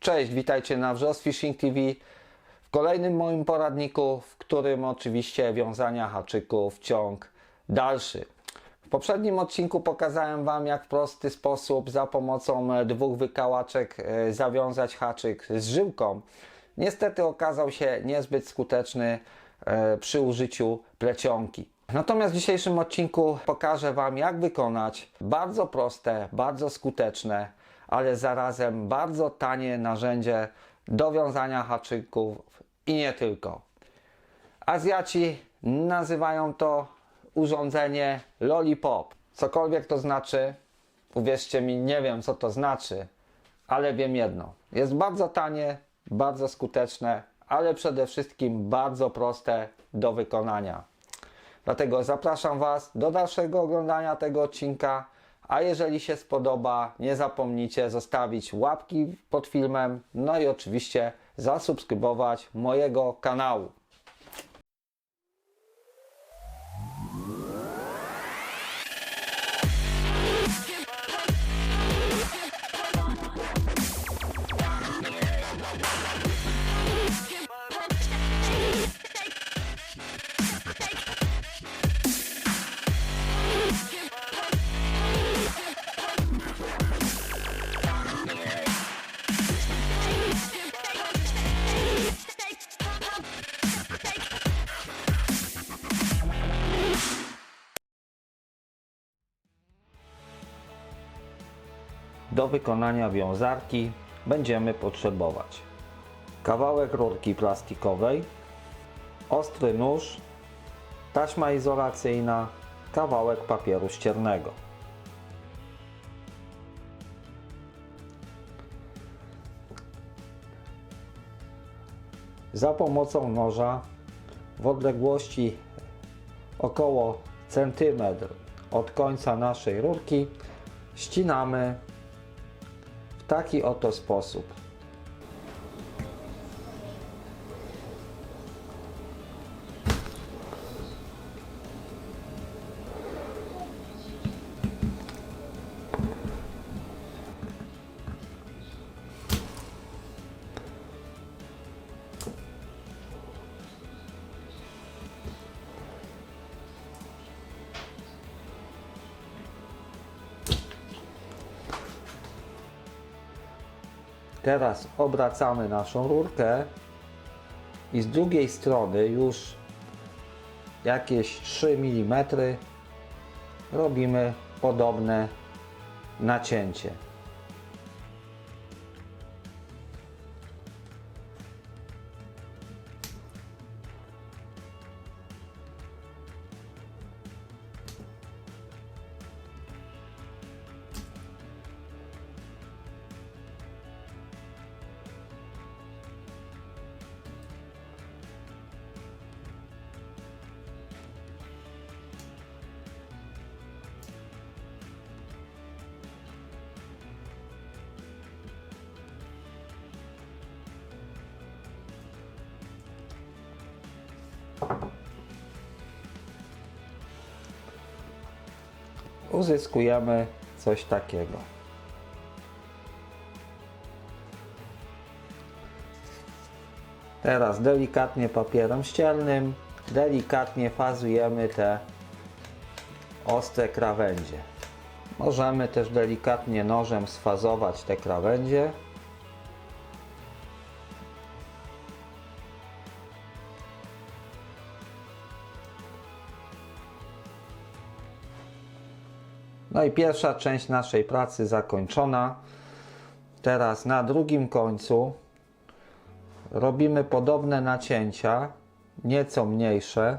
Cześć, witajcie na Wrzos Fishing TV. W kolejnym moim poradniku, w którym oczywiście wiązania haczyków, ciąg dalszy. W poprzednim odcinku pokazałem Wam, jak w prosty sposób za pomocą dwóch wykałaczek e, zawiązać haczyk z żyłką. Niestety okazał się niezbyt skuteczny e, przy użyciu plecionki. Natomiast w dzisiejszym odcinku pokażę Wam, jak wykonać bardzo proste, bardzo skuteczne, ale zarazem bardzo tanie narzędzie do wiązania haczyków i nie tylko. Azjaci nazywają to urządzenie lollipop. Cokolwiek to znaczy, uwierzcie mi, nie wiem co to znaczy, ale wiem jedno. Jest bardzo tanie, bardzo skuteczne, ale przede wszystkim bardzo proste do wykonania. Dlatego zapraszam Was do dalszego oglądania tego odcinka. A jeżeli się spodoba, nie zapomnijcie zostawić łapki pod filmem, no i oczywiście zasubskrybować mojego kanału. Do wykonania wiązarki będziemy potrzebować kawałek rurki plastikowej, ostry nóż, taśma izolacyjna, kawałek papieru ściernego. Za pomocą noża w odległości około centymetr od końca naszej rurki ścinamy taki oto sposób. Teraz obracamy naszą rurkę i z drugiej strony już jakieś 3 mm robimy podobne nacięcie. Uzyskujemy coś takiego. Teraz delikatnie papierem ściernym, delikatnie fazujemy te ostre krawędzie. Możemy też delikatnie nożem sfazować te krawędzie. No i pierwsza część naszej pracy zakończona. Teraz na drugim końcu robimy podobne nacięcia, nieco mniejsze.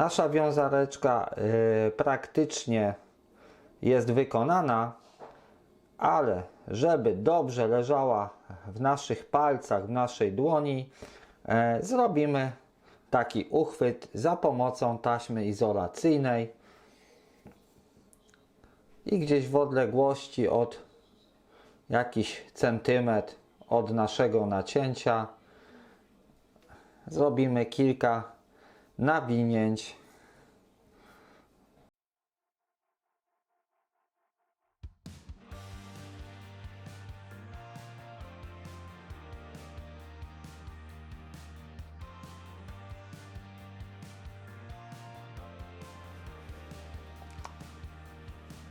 Nasza wiązareczka y, praktycznie jest wykonana, ale żeby dobrze leżała w naszych palcach, w naszej dłoni, e, zrobimy taki uchwyt za pomocą taśmy izolacyjnej i gdzieś w odległości od jakiś centymetr od naszego nacięcia zrobimy kilka nawinięć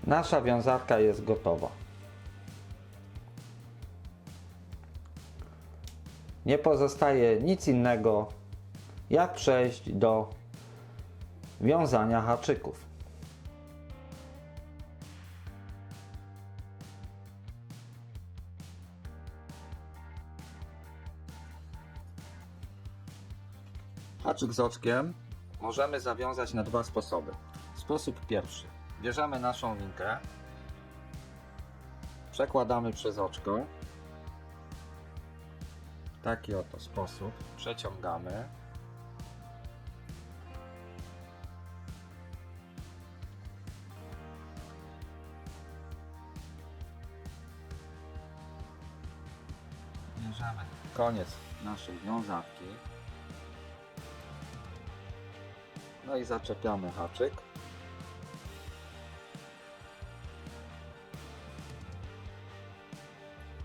Nasza wiązarka jest gotowa. Nie pozostaje nic innego, jak przejść do wiązania haczyków. Haczyk z oczkiem możemy zawiązać na dwa sposoby. Sposób pierwszy. Bierzemy naszą linkę, przekładamy przez oczko. W taki oto sposób przeciągamy. Bierzemy koniec naszej wiązarki. No i zaczepiamy haczyk.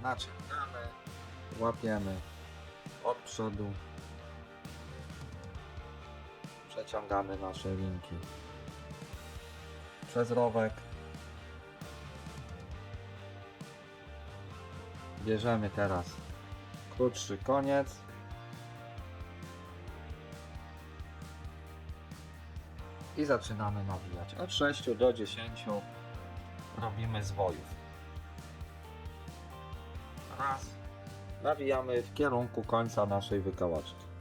Naciągamy, łapiemy od przodu, przeciągamy nasze linki przez rowek. Bierzemy teraz krótszy koniec. I zaczynamy nawijać. Od 6 do 10 robimy zwojów. Raz. Nawijamy w kierunku końca naszej wykałaczki.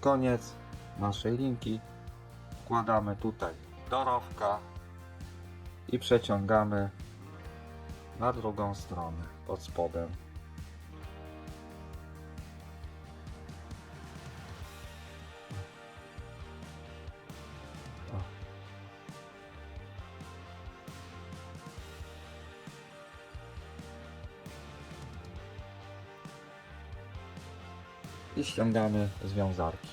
Koniec naszej linki. Wkładamy tutaj do rowka i przeciągamy na drugą stronę pod spodem. Ściągamy związarki.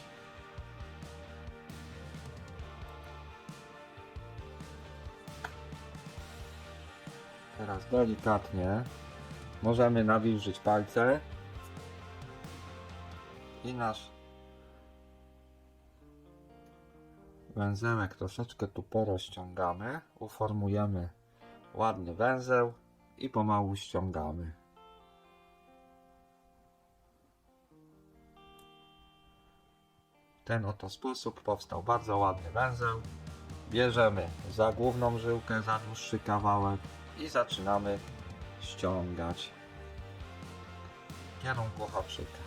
Teraz delikatnie możemy nawilżyć palce i nasz węzełek troszeczkę tu porozciągamy, uformujemy ładny węzeł i pomału ściągamy. Ten oto sposób powstał bardzo ładny węzeł. Bierzemy za główną żyłkę, za dłuższy kawałek i zaczynamy ściągać kierunku haczyka.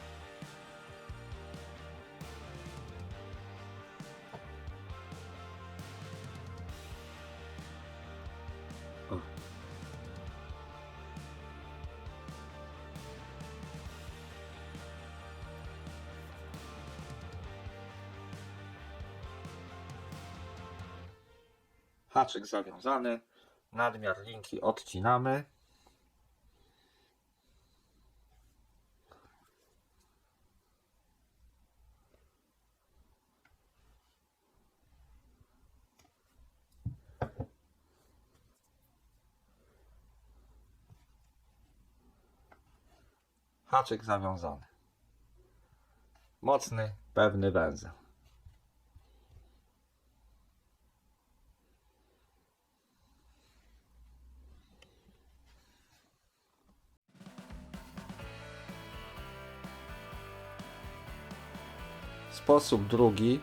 Haczyk zawiązany, nadmiar linki odcinamy. Haczyk zawiązany. Mocny, pewny węzeł. Sposób drugi.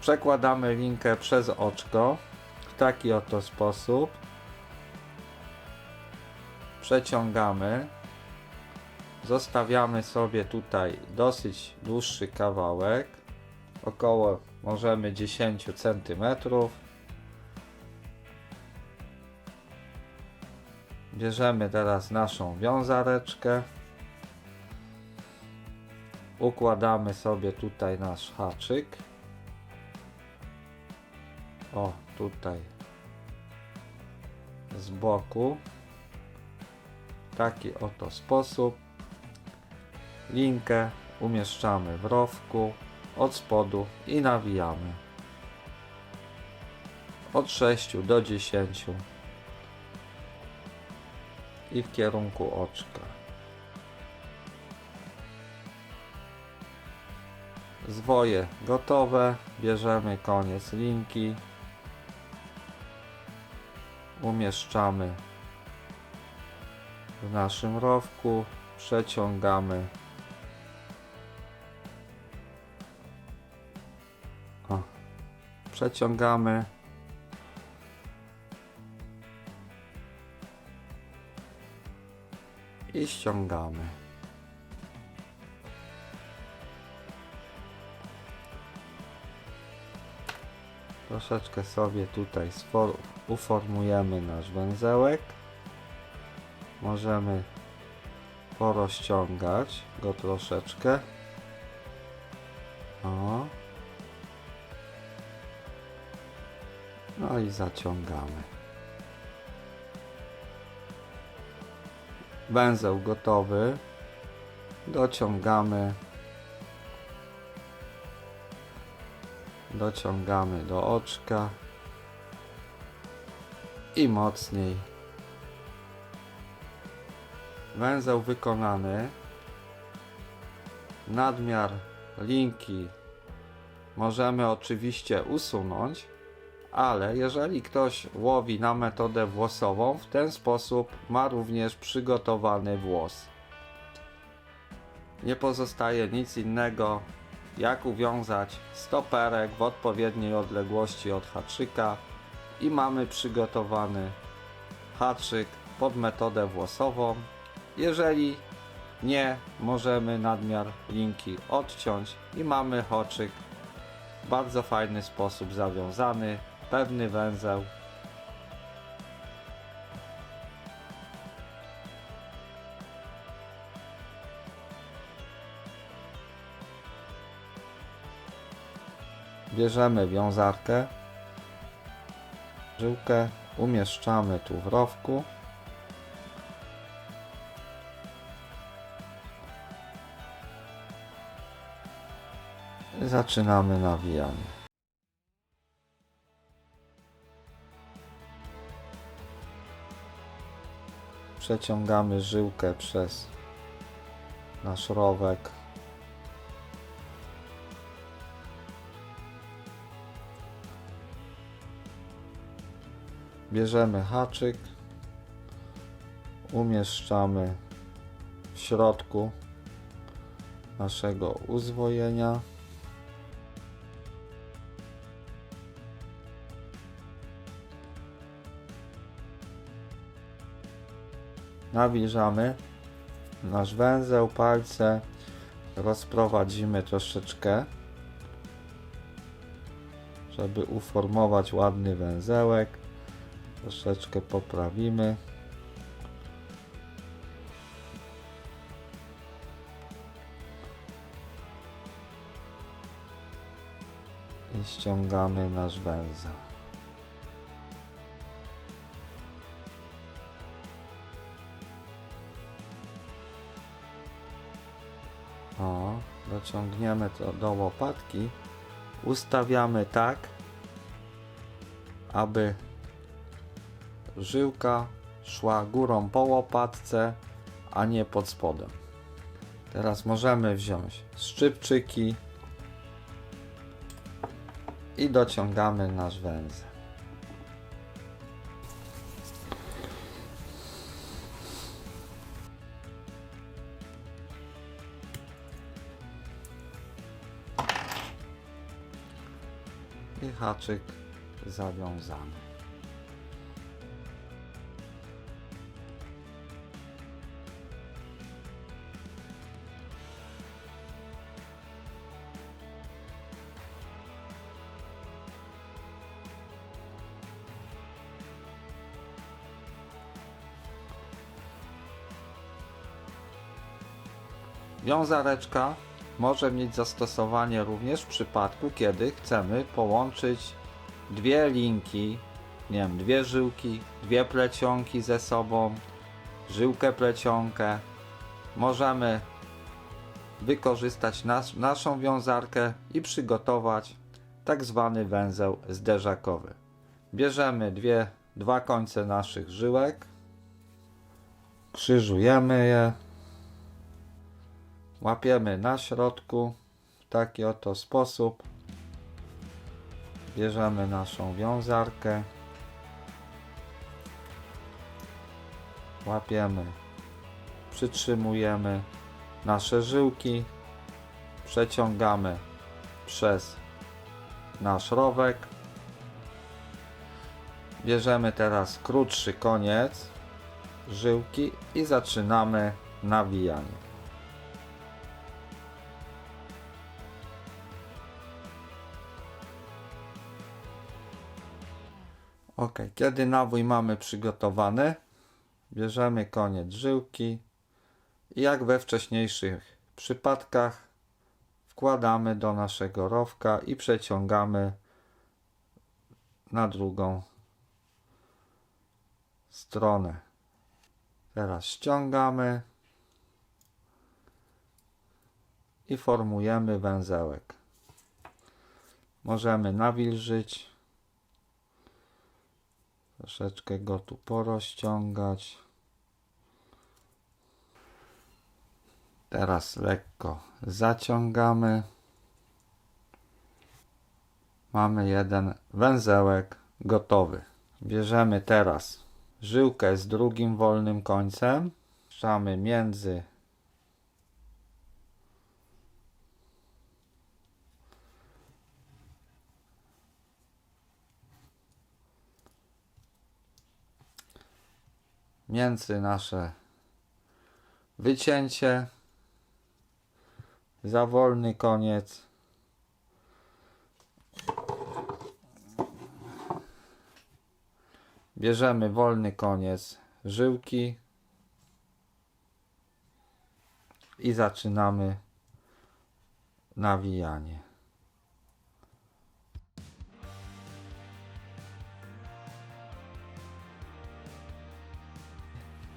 Przekładamy linkę przez oczko w taki oto sposób. Przeciągamy. Zostawiamy sobie tutaj dosyć dłuższy kawałek. Około możemy 10 cm. Bierzemy teraz naszą wiązareczkę. Układamy sobie tutaj nasz haczyk. O, tutaj z boku. W taki oto sposób. Linkę umieszczamy w rowku od spodu i nawijamy. Od 6 do 10 i w kierunku oczka. Zwoje gotowe. Bierzemy koniec linki. Umieszczamy w naszym rowku. Przeciągamy. O, przeciągamy. I ściągamy. Troszeczkę sobie tutaj uformujemy nasz węzełek. Możemy porozciągać go troszeczkę. O. No i zaciągamy. Węzeł gotowy. Dociągamy. Dociągamy do oczka. I mocniej. Węzeł wykonany. Nadmiar linki możemy oczywiście usunąć, ale jeżeli ktoś łowi na metodę włosową, w ten sposób ma również przygotowany włos. Nie pozostaje nic innego, jak uwiązać stoperek w odpowiedniej odległości od haczyka i mamy przygotowany haczyk pod metodę włosową. Jeżeli nie, możemy nadmiar linki odciąć i mamy haczyk w bardzo fajny sposób zawiązany, pewny węzeł. Bierzemy wiązarkę, żyłkę, umieszczamy tu w rowku. Zaczynamy nawijanie. Przeciągamy żyłkę przez nasz rowek. Bierzemy haczyk, umieszczamy w środku naszego uzwojenia. Nawilżamy nasz węzeł, palce, rozprowadzimy troszeczkę, żeby uformować ładny węzełek. Troszeczkę poprawimy. I ściągamy nasz węzeł. O, dociągniemy to do łopatki. Ustawiamy tak, aby żyłka szła górą po łopatce, a nie pod spodem. Teraz możemy wziąć szczypczyki i dociągamy nasz węzeł. haczyk zawiązany. Wiązareczka może mieć zastosowanie również w przypadku, kiedy chcemy połączyć dwie linki, nie wiem, dwie żyłki, dwie plecionki ze sobą, żyłkę plecionkę. Możemy wykorzystać nas, naszą wiązarkę i przygotować tak zwany węzeł zderzakowy. Bierzemy dwie, dwa końce naszych żyłek, krzyżujemy je. Łapiemy na środku w taki oto sposób. Bierzemy naszą wiązarkę. Łapiemy, przytrzymujemy nasze żyłki, przeciągamy przez nasz rowek. Bierzemy teraz krótszy koniec żyłki i zaczynamy nawijanie. Ok, kiedy nawój mamy przygotowany, bierzemy koniec żyłki i jak we wcześniejszych przypadkach wkładamy do naszego rowka i przeciągamy na drugą stronę. Teraz ściągamy i formujemy węzełek. Możemy nawilżyć Troszeczkę go tu porozciągać. Teraz lekko zaciągamy. Mamy jeden węzełek gotowy. Bierzemy teraz żyłkę z drugim wolnym końcem. Puszczamy między między nasze. Wycięcie. Za wolny koniec. Bierzemy wolny koniec żyłki. I zaczynamy nawijanie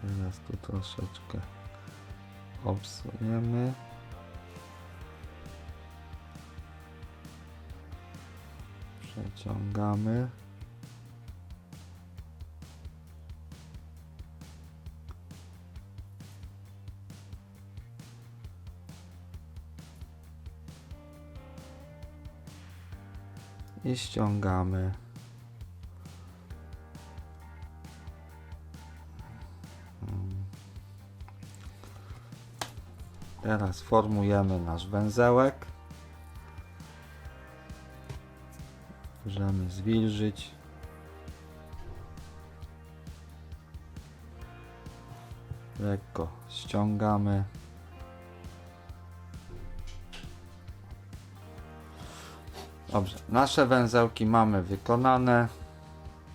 Teraz tu troszeczkę obsuniemy. Przeciągamy. I ściągamy. Teraz formujemy nasz węzełek. Możemy zwilżyć. Lekko ściągamy. Dobrze, nasze węzełki mamy wykonane.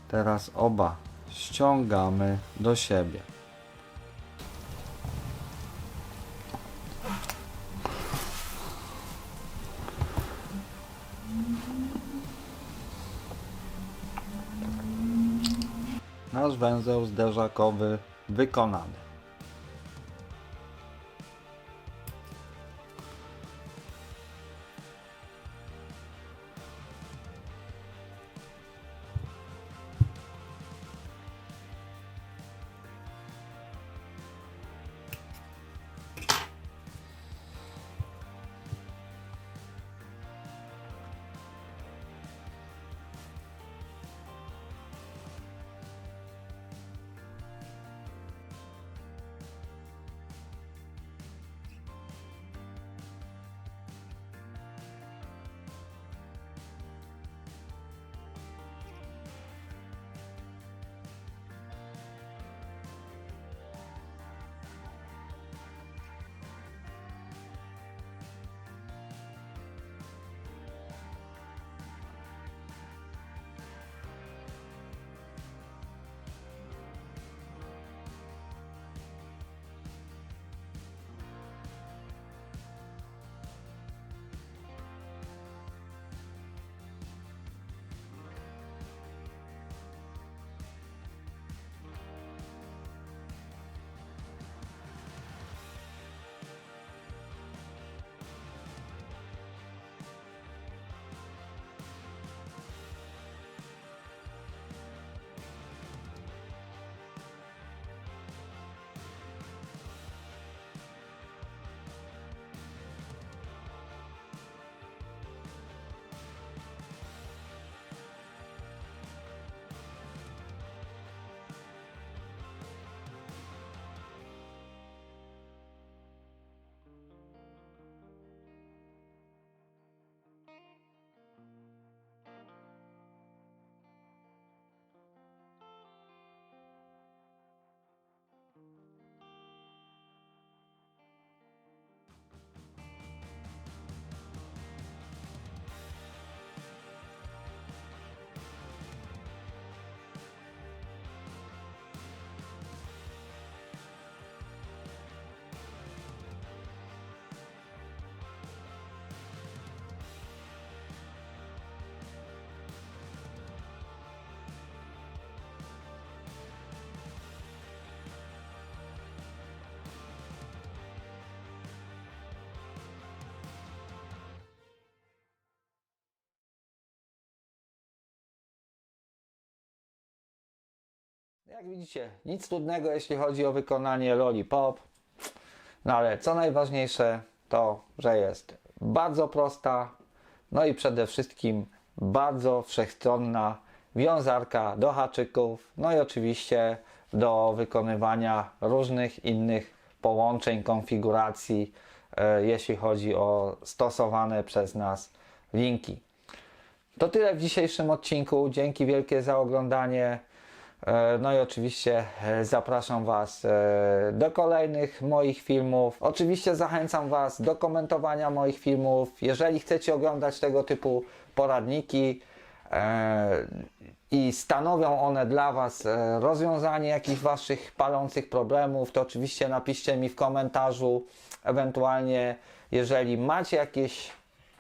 Teraz oba ściągamy do siebie. Nasz węzeł zderzakowy wykonany. Jak widzicie, nic trudnego, jeśli chodzi o wykonanie Lollipop. No ale co najważniejsze, to, że jest bardzo prosta, no i przede wszystkim bardzo wszechstronna wiązarka do haczyków, no i oczywiście do wykonywania różnych innych połączeń, konfiguracji, e, jeśli chodzi o stosowane przez nas linki. To tyle w dzisiejszym odcinku. Dzięki wielkie za oglądanie. E, No i oczywiście e, zapraszam Was e, do kolejnych moich filmów. Oczywiście zachęcam Was do komentowania moich filmów. Jeżeli chcecie oglądać tego typu poradniki i stanowią one dla Was rozwiązanie jakichś Waszych palących problemów, to oczywiście napiszcie mi w komentarzu. Ewentualnie, jeżeli macie jakieś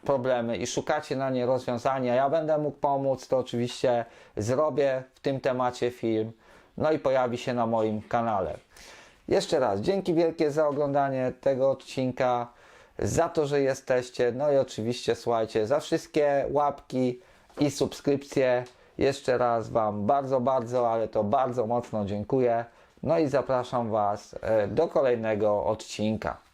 problemy i szukacie na nie rozwiązania, ja będę mógł pomóc, to oczywiście zrobię w tym temacie film, no i pojawi się na moim kanale. Jeszcze raz, dzięki wielkie za oglądanie tego odcinka, za to, że jesteście, no i oczywiście słuchajcie, za wszystkie łapki i subskrypcje. Jeszcze raz Wam bardzo, bardzo, ale to bardzo mocno dziękuję. No i zapraszam Was e, do kolejnego odcinka.